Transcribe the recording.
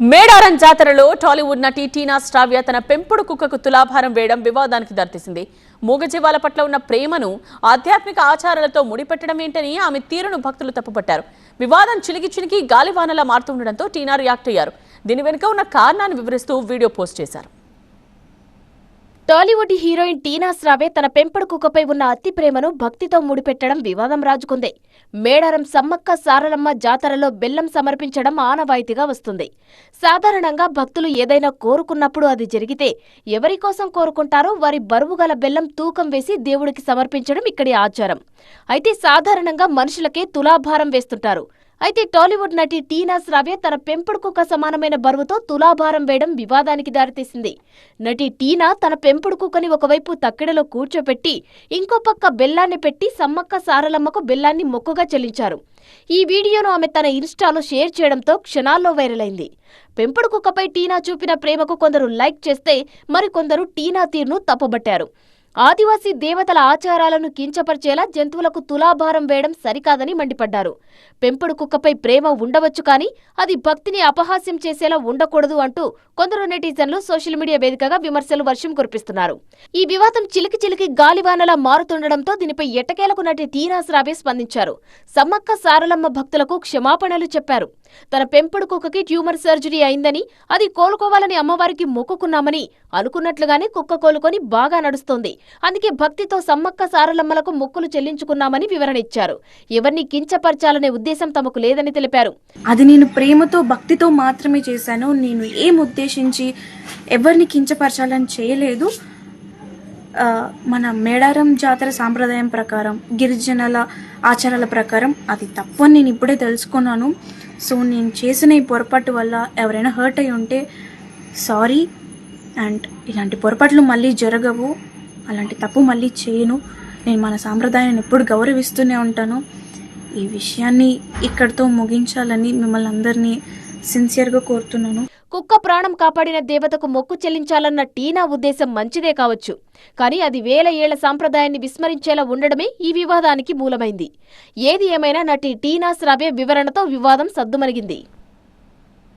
మేడారం జాతరలో టాలీవుడ్ నటి టీనా స్టావ్య తన పెంపుడు కుక్కకు తులాభారం వేయడం వివాదానికి దారితీసింది. మూగజీవాల పట్ల ఉన్న ప్రేమను ఆధ్యాత్మిక ఆచారాలతో ముడిపెట్టడం ఏంటని ఆమె తీరును భక్తులు తప్పుపట్టారు. వివాదం చిలికి చిలికి గాలివానలా మారుతుండడంతో టీనా రియాక్ట్ అయ్యారు. దీని వెనుక ఉన్న కారణాన్ని వివరిస్తూ వీడియో పోస్ట్ చేశారు. టాలీవుడ్ హీరోయిన్ టీనా స్రావే తన పెంపుడు కుక్కపై ఉన్న అతి ప్రేమను భక్తితో ముడిపెట్టడం వివాదం రాజుకుంది. మేడారం సమ్మక్క సారలమ్మ జాతరలో బెల్లం సమర్పించడం ఆనవాయితీగా వస్తుంది. సాధారణంగా భక్తులు ఏదైనా కోరుకున్నప్పుడు అది జరిగితే ఎవరి కోసం కోరుకుంటారో వారి బరువుగల బెల్లం తూకం వేసి దేవుడికి సమర్పించడం ఇక్కడి ఆచారం. అయితే సాధారణంగా మనుషులకే తులాభారం వేస్తుంటారు. అయితే టాలీవుడ్ నటి టీనా శ్రావ్య తన పెంపుడు కుక్క సమానమైన బరువుతో తులాభారం వేయడం వివాదానికి దారితీసింది. నటి టీనా తన పెంపుడు కుక్కని ఒకవైపు తక్కెడలో కూర్చోపెట్టి ఇంకో పక్క బెల్లాన్ని పెట్టి సమ్మక్క సారలమ్మకు బెల్లాన్ని మొక్కుగా చెల్లించారు. ఈ వీడియోను ఆమె తన ఇన్స్టాలో షేర్ చేయడంతో క్షణాల్లో వైరల్ అయింది పెంపుడు కుక్కపై టీనా చూపిన ప్రేమకు కొందరు లైక్ చేస్తే మరికొందరు టీనా తీరును తప్పబట్టారు. ఆదివాసీ దేవతల ఆచారాలను కించపరిచేలా జంతువులకు తులాభారం వేయడం సరికాదని మండిపడ్డారు. పెంపుడు కుక్కపై ప్రేమ ఉండవచ్చు కానీ అది భక్తిని అపహాస్యం చేసేలా ఉండకూడదు అంటూ కొందరు నెటిజన్లు సోషల్ మీడియా వేదికగా విమర్శలు వర్షం కురిపిస్తున్నారు. ఈ వివాదం చిలికి చిలికి గాలివానలా మారుతుండడంతో దీనిపై ఎట్టకేలకు నటి తీనాస్రావే స్పందించారు. సమ్మక్క సారలమ్మ భక్తులకు క్షమాపణలు చెప్పారు. తన పెంపుడు కుక్కకి ట్యూమర్ సర్జరీ అయిందని అది కోలుకోవాలని అమ్మవారికి మొక్కుకున్నామని అనుకున్నట్లుగానే కుక్క కోలుకొని బాగా నడుస్తోంది. అందుకే భక్తితో సమ్మక్క సారలమ్మలకు మొక్కులు చెల్లించుకున్నామని వివరణ ఇచ్చారు ఎవరిని కించపరచాలనే ఉద్దేశం తమకు లేదని తెలిపారు. అది నేను ప్రేమతో భక్తితో మాత్రమే చేశాను. నేను ఏం ఉద్దేశించి ఎవరిని కించపరచాలని చేయలేదు. మన మేడారం జాతర సాంప్రదాయం ప్రకారం గిరిజనుల ఆచారాల ప్రకారం అది తప్పు అని నేను ఇప్పుడే తెలుసుకున్నాను. సో నేను చేసిన ఈ పొరపాటు వల్ల ఎవరైనా హర్ట్ అయి ఉంటే సారీ. అండ్ ఇలాంటి పొరపాట్లు మళ్ళీ జరగవు. అలాంటి తప్పు మళ్ళీ చేయను. నేను మన సాంప్రదాయాన్ని ఎప్పుడు గౌరవిస్తూనే ఉంటాను. ఈ విషయాన్ని ఇక్కడితో ముగించాలని మిమ్మల్ని అందరినీ సిన్సియర్గా కోరుతున్నాను. కుక్క ప్రాణం కాపాడిన దేవతకు మొక్కు చెల్లించాలన్న టీనా ఉద్దేశం మంచిదే కావచ్చు. కానీ అది వేల ఏళ్ళ సాంప్రదాయాన్ని విస్మరించేలా ఉండడమే ఈ వివాదానికి మూలమైంది. ఏది ఏమైనా నటి టీనా శ్రావ్య వివరణతో వివాదం సద్దుమణిగింది.